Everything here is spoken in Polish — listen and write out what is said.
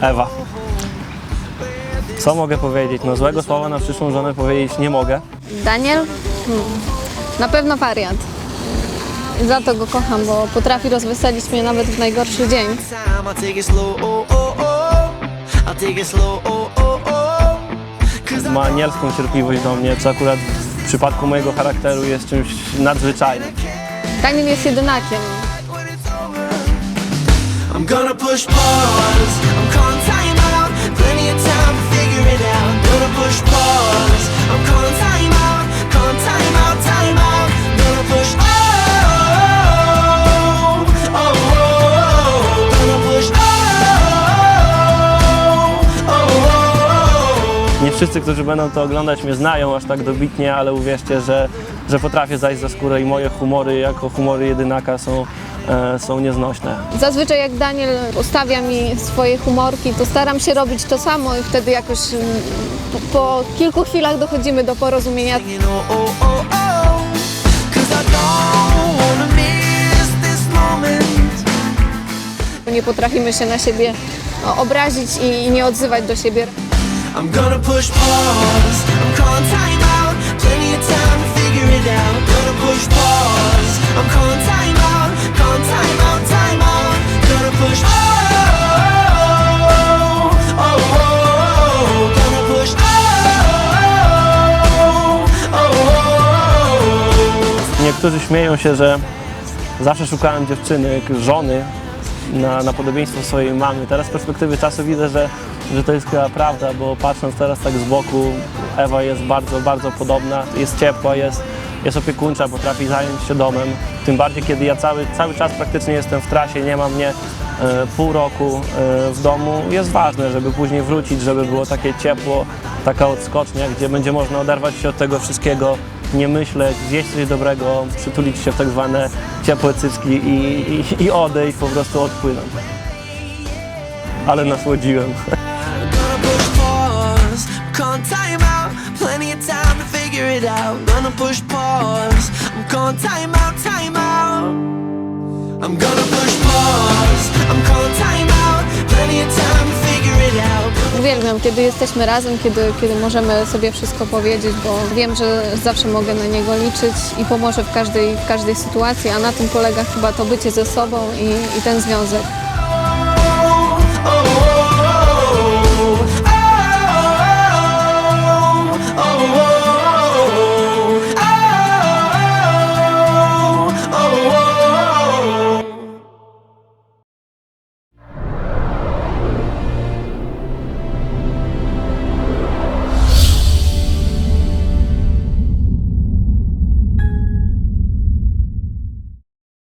Ewa. Co mogę powiedzieć? No złego słowa na przyszłą żonę powiedzieć nie mogę. Daniel? Hmm. Na pewno wariat. I Za to go kocham, bo potrafi rozweselić mnie nawet w najgorszy dzień. Ma anielską cierpliwość do mnie, co akurat w przypadku mojego charakteru jest czymś nadzwyczajnym. Daniel jest jedynakiem. I'm gonna push pause. Push pause. I'm calling time out. Calling time out, time out. Gonna push oh, oh, oh, oh. Gonna push oh, oh, oh. Nie wszyscy, którzy będą to oglądać, mnie znają aż tak dobitnie, ale uwierzcie, że, że potrafię zajść za skórę i moje humory jako humory jedynaka są, e, są nieznośne. Zazwyczaj jak Daniel ustawia mi swoje humorki, to staram się robić to samo i wtedy jakoś mm, po, kilku chwilach dochodzimy do porozumienia. Nie potrafimy się na siebie o, obrazić i nie odzywać do siebie. I'm gonna push pause. I'm calling time out. Plenty of time to figure it out. Niektórzy śmieją się, że zawsze szukałem dziewczyny, żony na, na podobieństwo swojej mamy. Teraz z perspektywy czasu widzę, że, że to jest chyba prawda, bo patrząc teraz tak z boku, Ewa jest bardzo, bardzo podobna, jest ciepła, jest, jest opiekuńcza, potrafi zająć się domem. Tym bardziej, kiedy ja cały, cały czas praktycznie jestem w trasie, nie ma mnie e, pół roku e, w domu. Jest ważne, żeby później wrócić, żeby było takie ciepło, taka odskocznia, gdzie będzie można oderwać się od tego wszystkiego, nie myśleć, zjeść coś dobrego, przytulić się w tak zwane ciepłe cycki i, i, i odejść, po prostu odpłynąć. Ale nasłodziłem. Gonna time out. Plenty of time to figure it out. Gonna push pause. I'm calling time out, Uwielbiam, kiedy jesteśmy razem, kiedy, kiedy możemy sobie wszystko powiedzieć, bo wiem, że zawsze mogę na niego liczyć i pomoże w każdej, w każdej sytuacji, a na tym polega chyba to bycie ze sobą i, i ten związek.